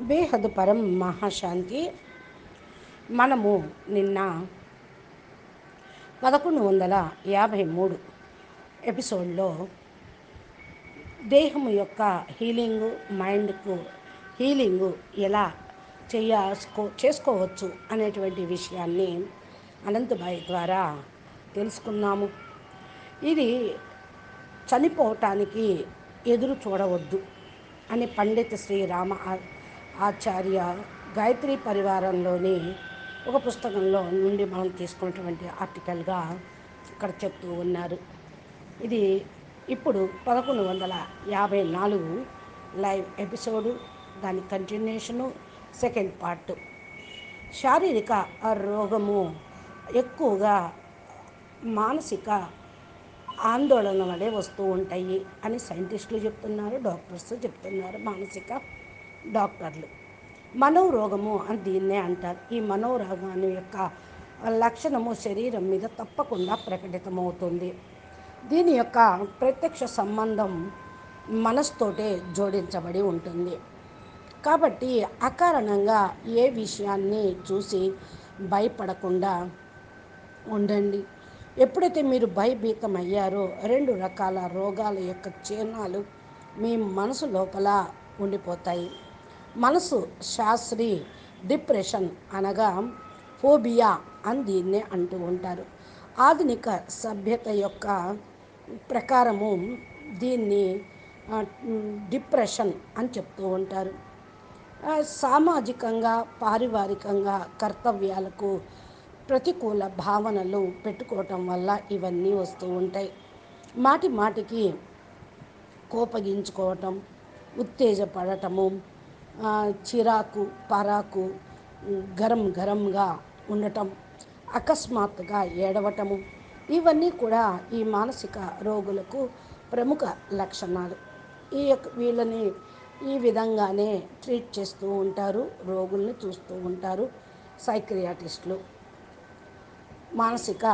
బేహద్ పరం మహాశాంతి. మనము నిన్న పదకొండు వందల యాభై మూడు ఎపిసోడ్లో దేహము యొక్క హీలింగు మైండ్కు హీలింగు ఎలా చేసుకో చేసుకోవచ్చు అనేటువంటి విషయాన్ని అనంతబాయి ద్వారా తెలుసుకున్నాము. ఇది చనిపోవటానికి ఎదురు చూడవద్దు అని పండిత శ్రీరామ ఆచార్య గాయత్రి పరివారంలోని ఒక పుస్తకంలో నుండి మనం తీసుకున్నటువంటి ఆర్టికల్గా ఇక్కడ చెప్తూ ఉన్నారు. ఇది ఇప్పుడు పదకొండు వందల యాభై నాలుగు లైవ్ ఎపిసోడు దాని కంటిన్యూషను సెకండ్ పార్ట్. శారీరక రోగము ఎక్కువగా మానసిక ఆందోళన వలె వస్తూ ఉంటాయి అని సైంటిస్టులు చెప్తున్నారు డాక్టర్స్ చెప్తున్నారు మానసిక డాక్టర్లు. మనోరోగము అని దీన్నే అంటారు. ఈ మనోరోగాన్ని యొక్క లక్షణము శరీరం మీద తప్పకుండా ప్రకటితమవుతుంది. దీని యొక్క ప్రత్యక్ష సంబంధం మనస్తోటే జోడించబడి ఉంటుంది. కాబట్టి అకారణంగా ఏ విషయాన్ని చూసి భయపడకుండా ఉండండి. ఎప్పుడైతే మీరు భయభీతం అయ్యారో రెండు రకాల రోగాల యొక్క చిహ్నాలు మీ మనసు లోపల ఉండిపోతాయి. మనసు శాస్త్రి డిప్రెషన్ అనగా ఫోబియా అని దీన్నే అంటూ ఉంటారు. ఆధునిక సభ్యత యొక్క ప్రకారము దీన్ని డిప్రెషన్ అని చెప్తూ ఉంటారు. సామాజికంగా పారివారికంగా కర్తవ్యాలకు ప్రతికూల భావనలు పెట్టుకోవటం వల్ల ఇవన్నీ వస్తూ ఉంటాయి. మాటి మాటికి కోపగించుకోవటం ఉత్తేజపడటము చిరాకు పరాకు గరం గరంగా ఉండటం అకస్మాత్తుగా ఏడవటము ఇవన్నీ కూడా ఈ మానసిక రోగులకు ప్రముఖ లక్షణాలు. ఈ యొక్క వీళ్ళని ఈ విధంగానే ట్రీట్ చేస్తూ ఉంటారు రోగుల్ని చూస్తూ ఉంటారు సైక్రియాటిస్టులు మానసిక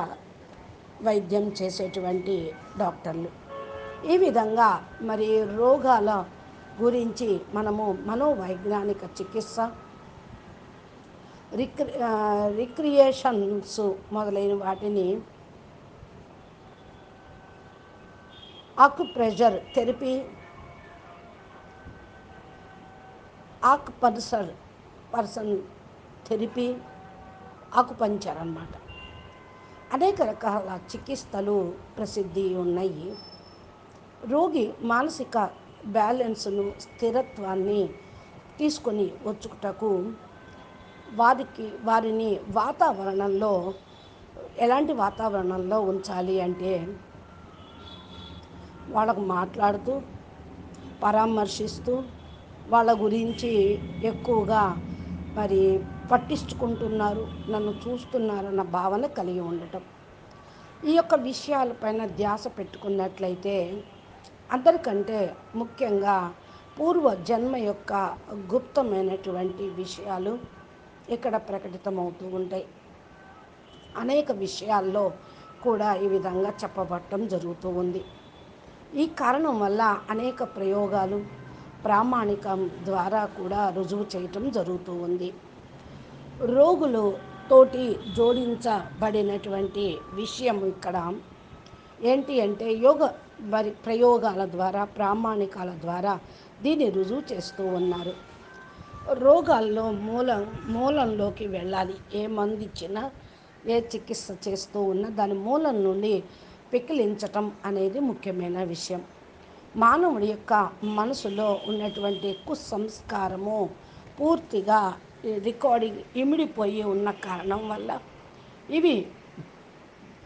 వైద్యం చేసేటువంటి డాక్టర్లు. ఈ విధంగా మరి రోగాల గురించి మనము మనోవైజ్ఞానిక చికిత్స రిక్రి రిక్రియేషన్స్ మొదలైన వాటిని ఆకుప్రెషర్ థెరపీ ఆకుపల్సర్ పర్సన్ థెరపీ ఆకుపంచర్ అన్నమాట. అనేక రకాల చికిత్సలు ప్రసిద్ధి ఉన్నాయి. రోగి మానసిక బ్యాలెన్స్ను స్థిరత్వాన్ని తీసుకొని వచ్చుటకు వారికి వారిని వాతావరణంలో ఎలాంటి వాతావరణంలో ఉంచాలి అంటే వాళ్ళకు మాట్లాడుతూ పరామర్శిస్తూ వాళ్ళ గురించి ఎక్కువగా మరి పట్టించుకుంటున్నారు నన్ను చూస్తున్నారన్న భావన కలిగి ఉండటం. ఈ యొక్క విషయాలపైన ధ్యాస పెట్టుకున్నట్లయితే అందరికంటే ముఖ్యంగా పూర్వ జన్మ యొక్క గుప్తమైనటువంటి విషయాలు ఇక్కడ ప్రకటితమవుతూ ఉంటాయి. అనేక విషయాల్లో కూడా ఈ విధంగా చెప్పబడటం జరుగుతూ ఉంది. ఈ కారణం వల్ల అనేక ప్రయోగాలు ప్రామాణికం ద్వారా కూడా రుజువు చేయటం జరుగుతూ ఉంది. రోగులు తోటి జోడించబడినటువంటి విషయం ఇక్కడ ఏంటి అంటే యోగ మరి ప్రయోగాల ద్వారా ప్రామాణికాల ద్వారా దీన్ని రుజువు చేస్తూ ఉన్నారు. రోగాల్లో మూలం మూలంలోకి వెళ్ళాలి. ఏ మందు ఇచ్చినా ఏ చికిత్స చేస్తూ ఉన్నా దాని మూలం నుండి పెకిలించటం అనేది ముఖ్యమైన విషయం. మానవుడి యొక్క మనసులో ఉన్నటువంటి కుసంస్కారము సంస్కారము పూర్తిగా రికార్డింగ్ ఇమిడిపోయి ఉన్న కారణం వల్ల ఇవి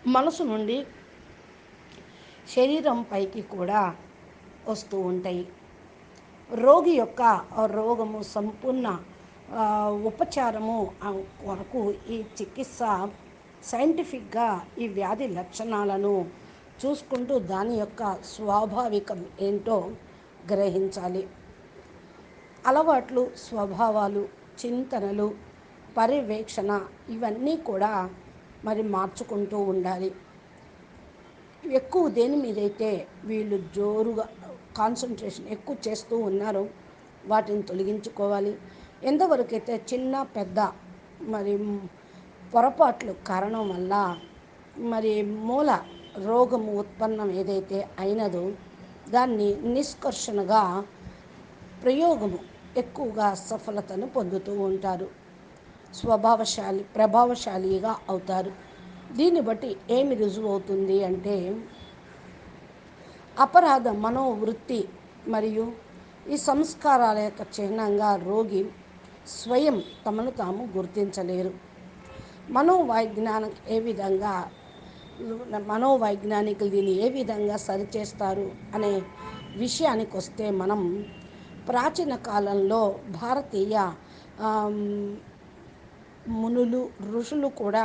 మనసు నుండి శరీరం పైకి కూడా వస్తూ ఉంటాయి. రోగి యొక్క రోగము సంపూర్ణ ఉపచారము కొరకు ఈ చికిత్స సైంటిఫిక్గా ఈ వ్యాధి లక్షణాలను చూసుకుంటూ దాని యొక్క స్వాభావికం ఏంటో గ్రహించాలి. అలవాట్లు స్వభావాలు చింతనలు పర్యవేక్షణ ఇవన్నీ కూడా మరి మార్చుకుంటూ ఉండాలి. ఎక్కువ దేని మీదైతే వీళ్ళు జోరుగా కాన్సన్ట్రేషన్ ఎక్కువ చేస్తూ ఉన్నారో వాటిని తొలగించుకోవాలి. ఎంతవరకైతే చిన్న పెద్ద మరి పొరపాట్లు కారణం వల్ల మరి మూల రోగము ఉత్పన్నం ఏదైతే అయినదో దాన్ని నిష్కర్షణగా ప్రయోగము ఎక్కువగా సఫలతను పొందుతూ ఉంటారు. స్వభావశాలి ప్రభావశాలిగా అవుతారు. దీన్ని బట్టి ఏమి రుజువు అవుతుంది అంటే అపరాధ మనోవృత్తి మరియు ఈ సంస్కారాల యొక్క చిహ్నంగా రోగి స్వయం తమను తాము గుర్తించలేరు. మనోవైజ్ఞానం ఏ విధంగా మనోవైజ్ఞానికులు దీన్ని ఏ విధంగా సరిచేస్తారు అనే విషయానికి వస్తే మనం ప్రాచీన కాలంలో భారతీయ మునులు ఋషులు కూడా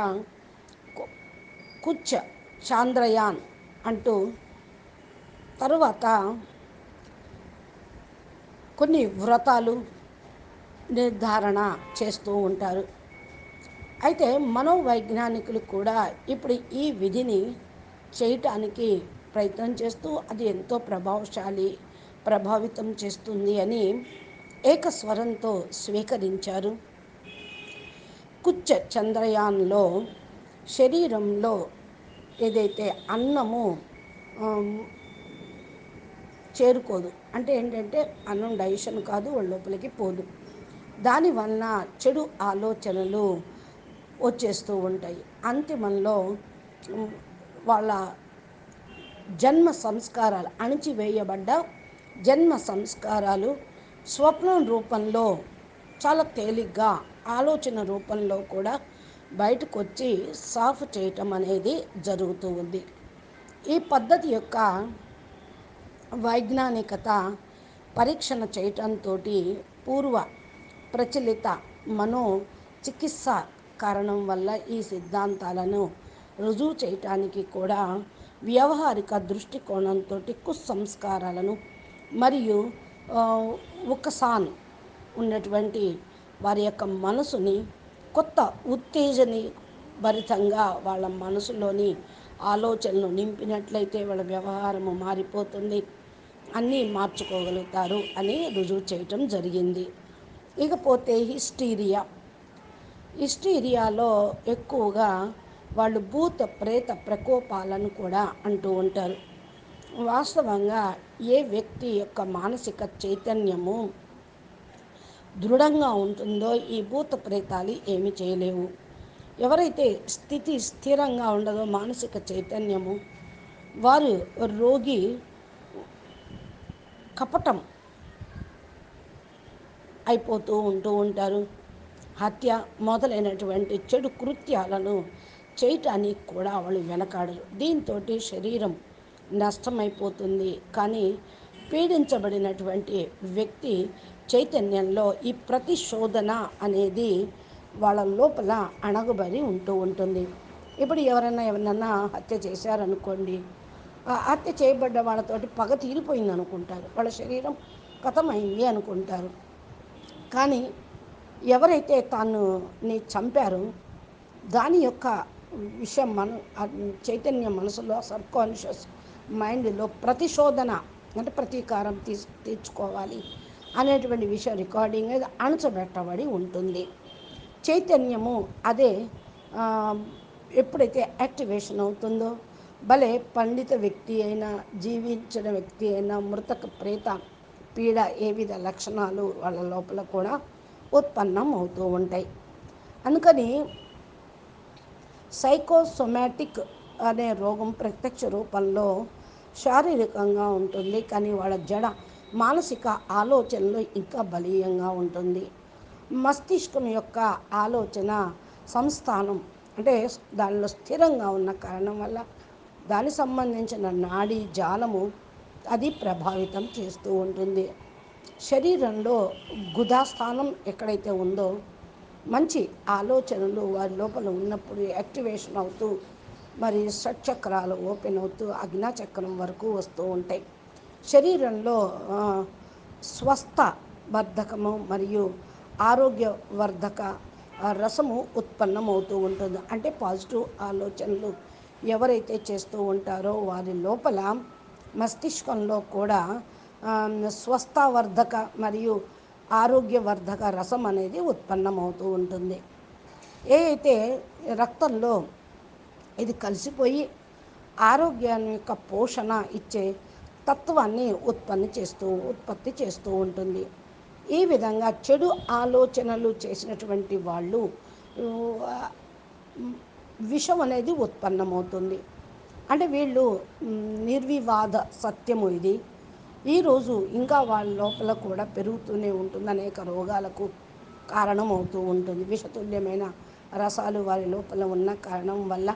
కుచ్చ చాంద్రయాన్ అంటూ తరువాత కొన్ని వ్రతాలు నిర్ధారణ చేస్తూ ఉంటారు. అయితే మనోవైజ్ఞానికులు కూడా ఇప్పుడు ఈ విధిని చేయటానికి ప్రయత్నం చేస్తూ అది ఎంతో ప్రభావశాలి ప్రభావితం చేస్తుంది అని ఏకస్వరంతో స్వీకరించారు. కుచ్చ చంద్రయాన్లో శరీరంలో ఏదైతే అన్నము చేరుకోదు. అంటే ఏంటంటే అన్నం డైజెషన్ కాదు వాళ్ళ లోపలికి పోదు. దానివలన చెడు ఆలోచనలు వచ్చేస్తూ ఉంటాయి. అంతిమంలో వాళ్ళ జన్మ సంస్కారాలు అణిచివేయబడ్డ జన్మ సంస్కారాలు స్వప్నం రూపంలో చాలా తేలిగ్గా ఆలోచన రూపంలో కూడా బయటకు వచ్చి సాఫ్ చేయటం అనేది జరుగుతూ ఉంది ఈ పద్ధతి యొక్క వైజ్ఞానికత పరీక్షణ చేయటంతో పూర్వ ప్రచలిత మనో చికిత్స కారణం వల్ల ఈ సిద్ధాంతాలను రుజువు చేయటానికి కూడా వ్యవహారిక దృష్టికోణంతో కుసంస్కారాలను మరియు ఒకసాన్ ఉన్నటువంటి వారి యొక్క మనసుని కొత్త ఉత్తేజని భరితంగా వాళ్ళ మనసులోని ఆలోచనలు నింపినట్లయితే వాళ్ళ వ్యవహారము మారిపోతుంది. అన్నీ మార్చుకోగలుగుతారు అని రుజువు చేయటం జరిగింది. ఇకపోతే హిస్టీరియా. హిస్టీరియాలో ఎక్కువగా వాళ్ళు భూత ప్రేత ప్రకోపాలను కూడా అంటూ ఉంటారు. వాస్తవంగా ఏ వ్యక్తి యొక్క మానసిక చైతన్యము దృఢంగా ఉంటుందో ఈ భూత ప్రేతాలు ఏమి చేయలేవు. ఎవరైతే స్థితి స్థిరంగా ఉండదో మానసిక చైతన్యము వారు రోగి కపటం అయిపోతూ ఉంటూ ఉంటారు. హత్య మొదలైనటువంటి చెడు కృత్యాలను చేయటానికి కూడా వాళ్ళు వెనకాడరు. దీంతో శరీరం నష్టమైపోతుంది. కానీ పీడించబడినటువంటి వ్యక్తి చైతన్యంలో ఈ ప్రతిశోధన అనేది వాళ్ళ లోపల అణగబడి ఉంటూ ఉంటుంది. ఇప్పుడు ఎవరైనా ఎవరినన్నా హత్య చేశారనుకోండి ఆ హత్య చేయబడ్డ వాళ్ళతోటి పగ తీరిపోయింది అనుకుంటారు. వాళ్ళ శరీరం కథమైంది అనుకుంటారు. కానీ ఎవరైతే తాను ని చంపారో దాని యొక్క విషయం మన చైతన్య మనసులో సబ్ కాన్షియస్ మైండ్లో ప్రతిశోధన అంటే ప్రతీకారం తీసు తీర్చుకోవాలి. అనేటువంటి విషయం రికార్డింగ్ అణచబెట్టబడి ఉంటుంది. చైతన్యము అదే ఎప్పుడైతే యాక్టివేషన్ అవుతుందో భలే పండిత వ్యక్తి అయినా జీవించిన వ్యక్తి అయినా మృతక ప్రేత పీడ ఏ విధ లక్షణాలు వాళ్ళ లోపల కూడా ఉత్పన్నం అవుతూ ఉంటాయి. అందుకని సైకోసొమాటిక్ అనే రోగం ప్రత్యక్ష రూపంలో శారీరకంగా ఉంటుంది. కానీ వాళ్ళ జడ మానసిక ఆలోచనలు ఇంకా బలీయంగా ఉంటుంది. మస్తిష్కం యొక్క ఆలోచన సంస్థానం అంటే దానిలో స్థిరంగా ఉన్న కారణం వల్ల దానికి సంబంధించిన నాడీ జాలము అది ప్రభావితం చేస్తూ ఉంటుంది. శరీరంలో గుధాస్థానం ఎక్కడైతే ఉందో మంచి ఆలోచనలు వారి లోపల ఉన్నప్పుడు యాక్టివేషన్ అవుతూ మరి షట్చక్రాలు ఓపెన్ అవుతూ అజ్ఞాచక్రం వరకు వస్తూ ఉంటాయి. శరీరంలో స్వస్థ వర్ధకము మరియు ఆరోగ్యవర్ధక రసము ఉత్పన్నమవుతూ ఉంటుంది. అంటే పాజిటివ్ ఆలోచనలు ఎవరైతే చేస్తూ ఉంటారో వారి లోపల మస్తిష్కంలో కూడా స్వస్థవర్ధక మరియు ఆరోగ్యవర్ధక రసం అనేది ఉత్పన్నమవుతూ ఉంటుంది. ఏ అయితే రక్తంలో ఇది కలిసిపోయి ఆరోగ్యాన్ని యొక్క పోషణ ఇచ్చే తత్వాన్ని ఉత్పత్తి చేస్తూ ఉత్పత్తి చేస్తూ ఉంటుంది. ఈ విధంగా చెడు ఆలోచనలు చేసినటువంటి వాళ్ళు విషం అనేది ఉత్పన్నమవుతుంది. అంటే వీళ్ళు నిర్వివాద సత్యము ఇది. ఈరోజు ఇంకా వాళ్ళ లోపల కూడా పెరుగుతూనే ఉంటుంది అనేక రోగాలకు కారణమవుతూ ఉంటుంది. విషతుల్యమైన రసాలు వారి లోపల ఉన్న కారణం వల్ల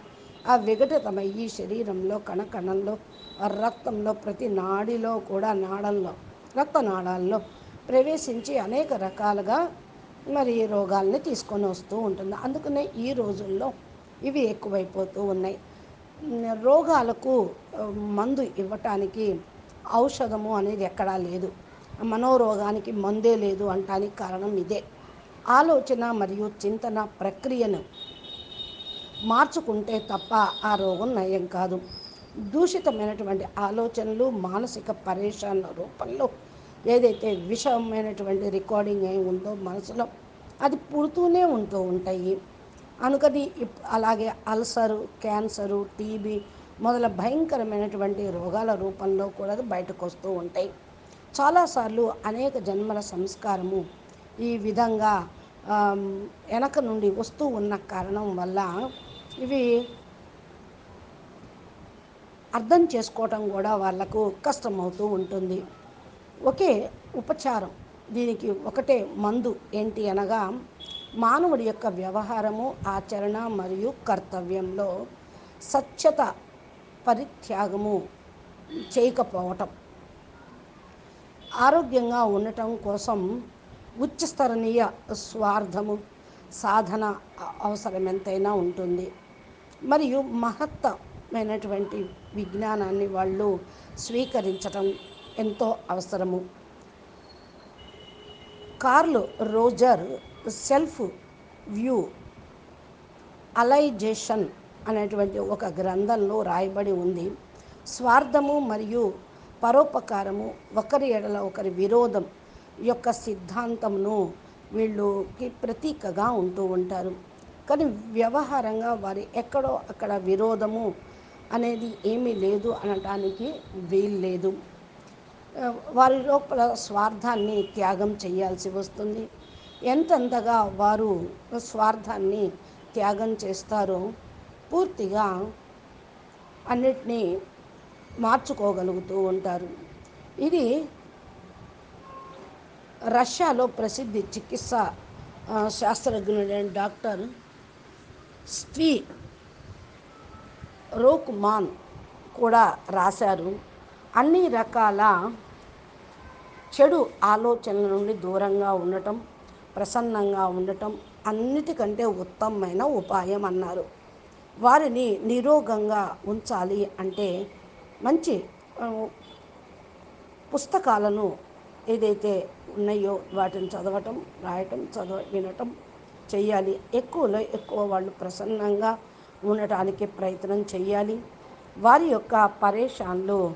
ఆ విఘటితమయ్యి శరీరంలో కణకణంలో ఆ రక్తంలో ప్రతి నాడిలో కూడా నాళంలో రక్తనాళాల్లో ప్రవేశించి అనేక రకాలుగా మరి రోగాల్ని తీసుకొని వస్తూ ఉంటుంది. అందుకనే ఈ రోజుల్లో ఇవి ఎక్కువైపోతూ ఉన్నాయి. రోగాలకు మందు ఇవ్వటానికి ఔషధము అనేది ఎక్కడా లేదు. మనోరోగానికి మందే లేదు అంటానికి కారణం ఇదే. ఆలోచన మరియు చింతన ప్రక్రియను మార్చుకుంటే తప్ప ఆ రోగం నయం కాదు. దూషితమైనటువంటి ఆలోచనలు మానసిక పరేషాన్ల రూపంలో ఏదైతే విషమైనటువంటి రికార్డింగ్ అయి ఉందో మనసులో అది పుడుతూనే ఉంటూ ఉంటాయి. అనుకని ఇప్- అలాగే అల్సరు క్యాన్సరు టీబీ మొదల భయంకరమైనటువంటి రోగాల రూపంలో కూడా బయటకు వస్తూ ఉంటాయి. చాలాసార్లు అనేక జన్మల సంస్కారము ఈ విధంగా వెనక నుండి వస్తూ ఉన్న కారణం వల్ల ఇవి అర్థం చేసుకోవటం కూడా వాళ్ళకు కష్టమవుతూ ఉంటుంది. ఒకే ఉపచారం దీనికి ఒకటే మందు ఏంటి అనగా మానవుడి యొక్క వ్యవహారము ఆచరణ మరియు కర్తవ్యంలో సత్యత పరిత్యాగము చేయకపోవటం. ఆరోగ్యంగా ఉండటం కోసం ఉచ్చస్తరణీయ స్వార్థము సాధన అవసరం ఎంతైనా ఉంటుంది. మరియు మహత్తమైనటువంటి విజ్ఞానాన్ని వాళ్ళు స్వీకరించటం ఎంతో అవసరము. కార్ల్ రోజర్ సెల్ఫ్ వ్యూ అలైజేషన్ అనేటువంటి ఒక గ్రంథంలో రాయబడి ఉంది. స్వార్థము మరియు పరోపకారము ఒకరి ఎడల ఒకరి విరోధం యొక్క సిద్ధాంతంను వీళ్ళుకి ప్రతీకగా ఉంటూ ఉంటారు. కానీ వ్యవహారంగా వారి ఎక్కడో అక్కడ విరోధము అనేది ఏమీ లేదు అనటానికి వీలు లేదు. వారి లోపల స్వార్థాన్ని త్యాగం చేయాల్సి వస్తుంది. ఎంతెంతగా వారు స్వార్థాన్ని త్యాగం చేస్తారో పూర్తిగా అన్నిటినీ మార్చుకోగలుగుతూ ఉంటారు. ఇది రష్యాలో ప్రసిద్ధి చికిత్స శాస్త్రజ్ఞుడైన డాక్టర్ స్త్రీ రోక్మాన్ కూడా రాశారు. అన్ని రకాల చెడు ఆలోచనల నుండి దూరంగా ఉండటం ప్రసన్నంగా ఉండటం అన్నిటికంటే ఉత్తమమైన ఉపాయం అన్నారు. వారిని నిరోగంగా ఉంచాలి అంటే మంచి పుస్తకాలను ఏదైతే ఉన్నాయో వాటిని చదవటం రాయటం చదవ వినటం చేయాలి. ఎక్కువలో ఎక్కువ వాళ్ళు ప్రసన్నంగా ఉండటానికి ప్రయత్నం చేయాలి. వారి యొక్క పరేషాన్లు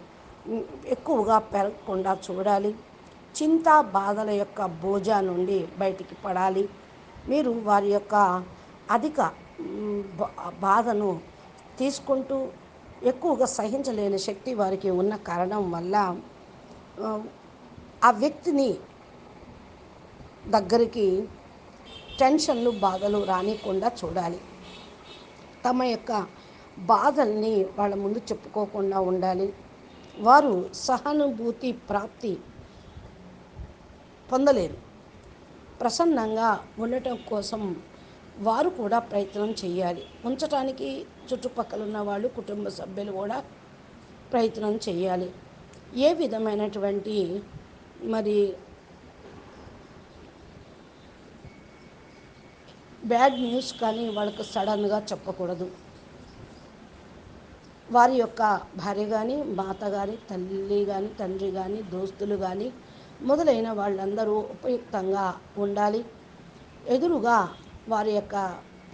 ఎక్కువగా పెరగకుండా చూడాలి. చింత బాధల యొక్క భోజ నుండి బయటికి పడాలి. మీరు వారి యొక్క అధిక బా- బాధను తీసుకుంటూ ఎక్కువగా సహించలేని శక్తి వారికి ఉన్న కారణం వల్ల ఆ వ్యక్తిని దగ్గరికి టెన్షన్లు బాధలు రానికుండా చూడాలి. తమ యొక్క బాధల్ని వాళ్ళ ముందు చెప్పుకోకుండా ఉండాలి. వారు సహానుభూతి ప్రాప్తి పొందలేరు. ప్రసన్నంగా ఉండటం కోసం వారు కూడా ప్రయత్నం చేయాలి. ఉంచటానికి చుట్టుపక్కల ఉన్న వాళ్ళు కుటుంబ సభ్యులు కూడా ప్రయత్నం చేయాలి. ఏ విధమైనటువంటి మరి బ్యాడ్ న్యూస్ కానీ వాళ్ళకు సడన్గా చెప్పకూడదు. వారి యొక్క భార్య కానీ మాత కానీ తల్లి కానీ తండ్రి కానీ దోస్తులు కానీ మొదలైన వాళ్ళందరూ ఉపయుక్తంగా ఉండాలి. ఎదురుగా వారి యొక్క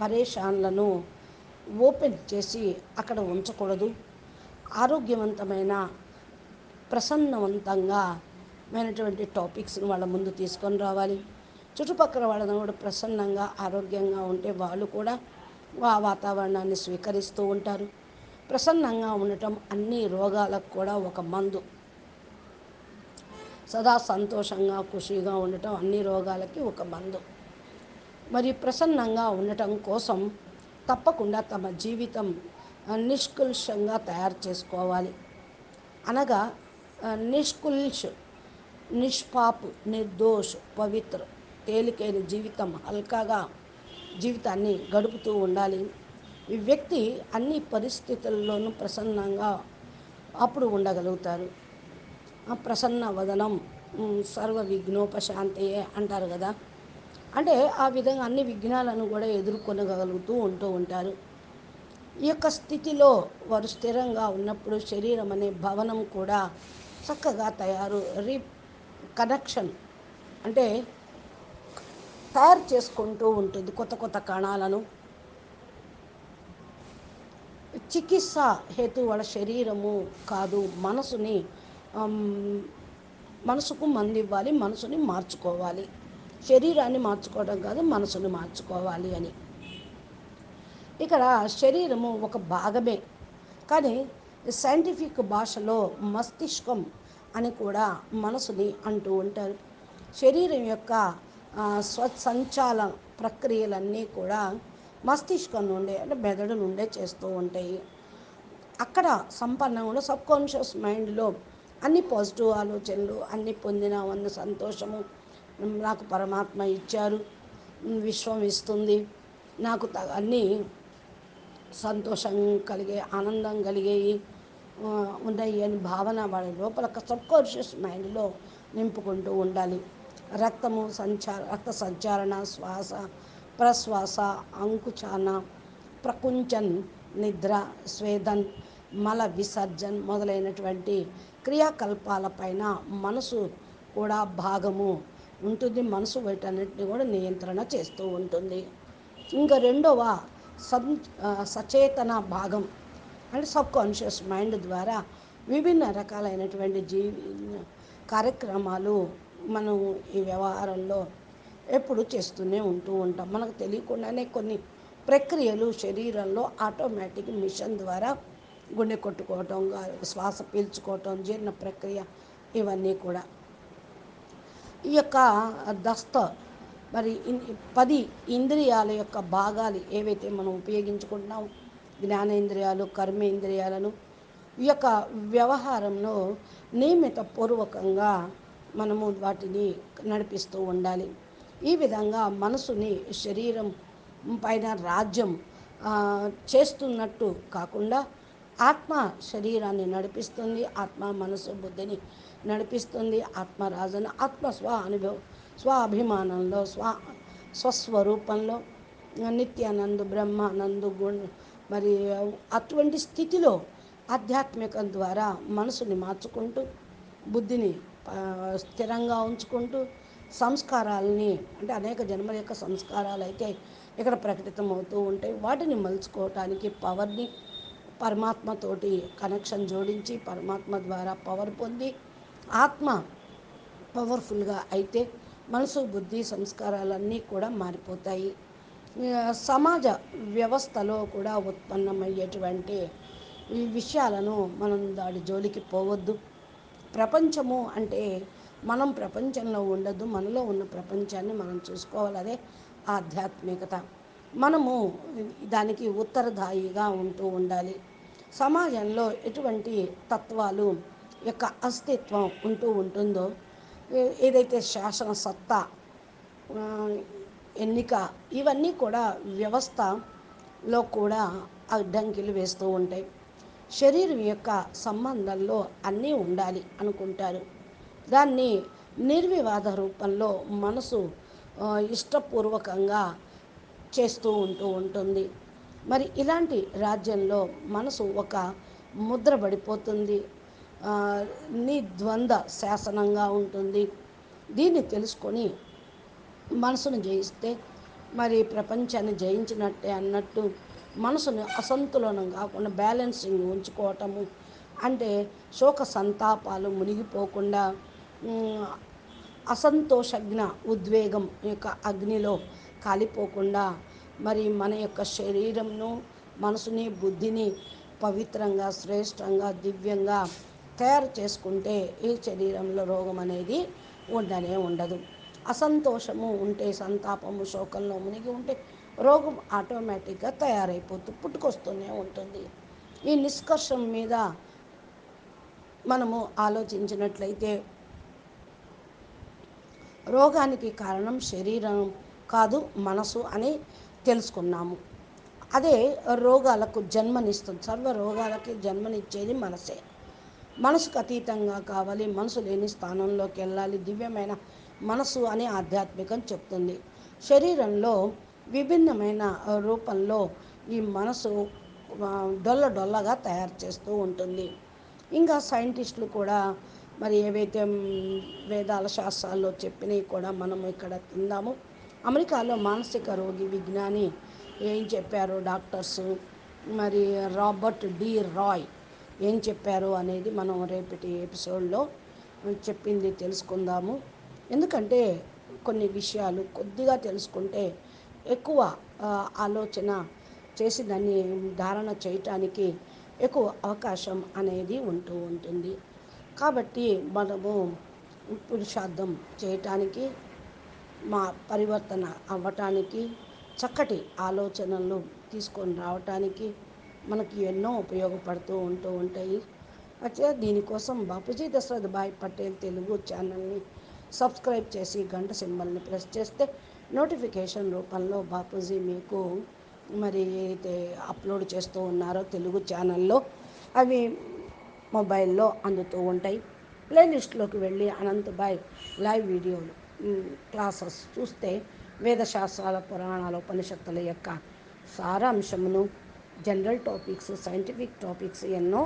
పరేషాన్లను ఓపెన్ చేసి అక్కడ ఉంచకూడదు. ఆరోగ్యవంతమైన ప్రసన్నవంతంగా మైనటువంటి టాపిక్స్ని వాళ్ళ ముందు తీసుకొని రావాలి. చుట్టుపక్కల వాళ్ళని కూడా ప్రసన్నంగా ఆరోగ్యంగా ఉంటే వాళ్ళు కూడా ఆ వాతావరణాన్ని స్వీకరిస్తూ ఉంటారు. ప్రసన్నంగా ఉండటం అన్ని రోగాలకు కూడా ఒక మందు. సదా సంతోషంగా ఖుషీగా ఉండటం అన్ని రోగాలకి ఒక మందు. మరి ప్రసన్నంగా ఉండటం కోసం తప్పకుండా తమ జీవితం నిష్కుల్షంగా తయారు చేసుకోవాలి. అనగా నిష్కుల్ష్ నిష్పాప్ నిర్దోష్ పవిత్ర. తేలికైన జీవితం హల్కాగా జీవితాన్ని గడుపుతూ ఉండాలి. ఈ వ్యక్తి అన్ని పరిస్థితుల్లోనూ ప్రసన్నంగా అప్పుడు ఉండగలుగుతారు. ఆ ప్రసన్న వదనం సర్వ విఘ్నోపశాంతయే అంటారు కదా. అంటే ఆ విధంగా అన్ని విఘ్నాలను కూడా ఎదుర్కొనగలుగుతూ ఉంటూ ఉంటారు. ఈ యొక్క స్థితిలో వారు స్థిరంగా ఉన్నప్పుడు శరీరం అనే భవనం కూడా చక్కగా తయారు రీ కనెక్షన్ అంటే తయారు చేసుకుంటూ ఉంటుంది కొత్త కొత్త కణాలను. చికిత్స హేతు వాళ్ళ శరీరము కాదు మనసుని మనసుకు మందు ఇవ్వాలి మనసుని మార్చుకోవాలి. శరీరాన్ని మార్చుకోవడం కాదు మనసుని మార్చుకోవాలి అని. ఇక్కడ శరీరము ఒక భాగమే. కానీ సైంటిఫిక్ భాషలో మస్తిష్కం అని కూడా మనసుని అంటూ ఉంటారు. శరీరం యొక్క స్వసంచాల ప్రక్రియలన్నీ కూడా మస్తిష్కం నుండే అంటే మెదడు నుండే చేస్తూ ఉంటాయి. అక్కడ సంపన్నంలో సబ్ కాన్షియస్ మైండ్లో అన్ని పాజిటివ్ ఆలోచనలు అన్ని పొందినామన్న సంతోషము నాకు పరమాత్మ ఇచ్చారు విశ్వం ఇస్తుంది నాకు త- అన్నీ సంతోషం కలిగే ఆనందం కలిగేవి ఉన్నాయి అని భావన వాళ్ళ లోపల సబ్ కాన్షియస్ మైండ్లో నింపుకుంటూ ఉండాలి. రక్తము సంచార రక్త సంచారణ శ్వాస ప్రశ్వాస అంకుచాన ప్రకుంచన్ నిద్ర స్వేదన్ మల విసర్జన్ మొదలైనటువంటి క్రియాకల్పాలపైన మనసు కూడా భాగము ఉంటుంది. మనసు వీటన్నిటిని కూడా నియంత్రణ చేస్తూ ఉంటుంది. ఇంకా రెండవ సం సచేతన భాగం అంటే సబ్ కాన్షియస్ మైండ్ ద్వారా విభిన్న రకాలైనటువంటి జీవి కార్యక్రమాలు మనం ఈ వ్యవహారంలో ఎప్పుడు చేస్తూనే ఉంటూ ఉంటాం. మనకు తెలియకుండానే కొన్ని ప్రక్రియలు శరీరంలో ఆటోమేటిక్ మిషన్ ద్వారా గుండె కొట్టుకోవటం శ్వాస పీల్చుకోవటం జీర్ణ ప్రక్రియ ఇవన్నీ కూడా. ఈ యొక్క దస్త మరి పది ఇంద్రియాల యొక్క భాగాలు ఏవైతే మనం ఉపయోగించుకుంటున్నాం జ్ఞానేంద్రియాలు కర్మేంద్రియాలను ఈ యొక్క వ్యవహారంలో నియమిత పూర్వకంగా మనము వాటిని నడిపిస్తూ ఉండాలి. ఈ విధంగా మనసుని శరీరం పైన రాజ్యం చేస్తున్నట్టు కాకుండా ఆత్మ శరీరాన్ని నడిపిస్తుంది ఆత్మ మనసు బుద్ధిని నడిపిస్తుంది ఆత్మ రాజును ఆత్మ స్వ అనుభవం స్వ అభిమానంలో స్వ స్వస్వరూపంలో నిత్యానందు బ్రహ్మానందు గుణ మరి అటువంటి స్థితిలో ఆధ్యాత్మికం ద్వారా మనసుని మార్చుకుంటూ బుద్ధిని స్థిరంగా ఉంచుకుంటూ సంస్కారాలని అంటే అనేక జన్మల యొక్క సంస్కారాలు అయితే ఇక్కడ ప్రకటితం అవుతూ ఉంటాయి. వాటిని మలుచుకోవటానికి పవర్ని పరమాత్మతోటి కనెక్షన్ జోడించి పరమాత్మ ద్వారా పవర్ పొంది ఆత్మ పవర్ఫుల్గా అయితే మనసు బుద్ధి సంస్కారాలన్నీ కూడా మారిపోతాయి. సమాజ వ్యవస్థలో కూడా ఉత్పన్నమయ్యేటువంటి ఈ విషయాలను మనం దాడి జోలికి పోవద్దు. ప్రపంచము అంటే మనం ప్రపంచంలో ఉండదు మనలో ఉన్న ప్రపంచాన్ని మనం చూసుకోవాలి. అదే ఆధ్యాత్మికత. మనము దానికి ఉత్తరదాయిగా ఉంటూ ఉండాలి. సమాజంలో ఎటువంటి తత్వాలు యొక్క అస్తిత్వం ఉంటూ ఉంటుందో ఏదైతే శాసన సత్తా ఎన్నిక ఇవన్నీ కూడా వ్యవస్థలో కూడా అడ్డంకిలు వేస్తూ ఉంటాయి. శరీరం యొక్క సంబంధంలో అన్నీ ఉండాలి అనుకుంటారు. దాన్ని నిర్వివాద రూపంలో మనసు ఇష్టపూర్వకంగా చేస్తూ ఉంటూ ఉంటుంది. మరి ఇలాంటి రాజ్యంలో మనసు ఒక ముద్ర పడిపోతుంది. నిద్వంద్వ శాసనంగా ఉంటుంది. దీన్ని తెలుసుకొని మనసును జయిస్తే మరి ప్రపంచాన్ని జయించినట్టే అన్నట్టు మనసును అసంతులనం కాకుండా బ్యాలెన్సింగ్ ఉంచుకోవటము. అంటే శోక సంతాపాలు మునిగిపోకుండా అసంతోషజ్ఞ ఉద్వేగం యొక్క అగ్నిలో కాలిపోకుండా మరి మన యొక్క శరీరంను మనసుని బుద్ధిని పవిత్రంగా శ్రేష్టంగా దివ్యంగా తయారు చేసుకుంటే ఈ శరీరంలో రోగం అనేది ఉండనే ఉండదు. అసంతోషము ఉంటే సంతాపము శోకంలో మునిగి ఉంటే రోగం ఆటోమేటిక్గా తయారైపోతూ పుట్టుకొస్తూనే ఉంటుంది. ఈ నిష్కర్షం మీద మనము ఆలోచించినట్లయితే రోగానికి కారణం శరీరం కాదు మనసు అని తెలుసుకున్నాము. అదే రోగాలకు జన్మనిస్తుంది. సర్వ రోగాలకి జన్మనిచ్చేది మనసే. మనసుకు అతీతంగా కావాలి మనసు లేని స్థానంలోకి వెళ్ళాలి దివ్యమైన మనసు అని ఆధ్యాత్మికం చెప్తుంది. శరీరంలో విభిన్నమైన రూపంలో ఈ మనసు డొల్ల డొల్లగా తయారు చేస్తూ ఉంటుంది. ఇంకా సైంటిస్టులు కూడా మరి ఏవైతే వేదాల శాస్త్రాల్లో చెప్పినవి కూడా మనం ఇక్కడ తిందాము. అమెరికాలో మానసిక రోగి విజ్ఞాని ఏం చెప్పారు డాక్టర్స్? మరి రాబర్ట్ డి రాయ్ ఏం చెప్పారు అనేది మనం రేపటి ఎపిసోడ్లో చెప్పింది తెలుసుకుందాము. ఎందుకంటే కొన్ని విషయాలు కొద్దిగా తెలుసుకుంటే ఎక్కువ ఆలోచన చేసి దాన్ని ధారణ చేయటానికి ఎక్కువ అవకాశం అనేది ఉంటూ ఉంటుంది. కాబట్టి మనము పురుషార్థం చేయటానికి మా పరివర్తన అవ్వటానికి చక్కటి ఆలోచనలు తీసుకొని రావటానికి మనకి ఎన్నో ఉపయోగపడుతూ ఉంటూ ఉంటాయి. అయితే దీనికోసం బాపూజీ దశరథ్ భాయ్ పటేల్ తెలుగు ఛానల్ని సబ్స్క్రైబ్ చేసి గంట సింబల్ని ప్రెస్ చేస్తే నోటిఫికేషన్ రూపంలో బాపూజీ మీకు మరి ఏదైతే అప్లోడ్ చేస్తూ ఉన్నారో తెలుగు ఛానల్లో అవి మొబైల్లో అందుతూ ఉంటాయి. ప్లేలిస్ట్లోకి వెళ్ళి అనంతబాయ్ లైవ్ వీడియోలు క్లాసెస్ చూస్తే వేదశాస్త్రాల పురాణాల ఉపనిషత్తుల యొక్క సారాంశమును జనరల్ టాపిక్స్ సైంటిఫిక్ టాపిక్స్ ఎన్నో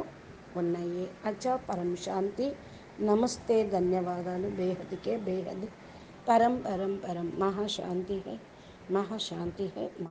ఉన్నాయి. అచ్చా పరం శాంతి నమస్తే ధన్యవాదాలు. బేహద్కే బేహద్. పరం పరం పరం మహాశాంతి హై మహాశాంతి హై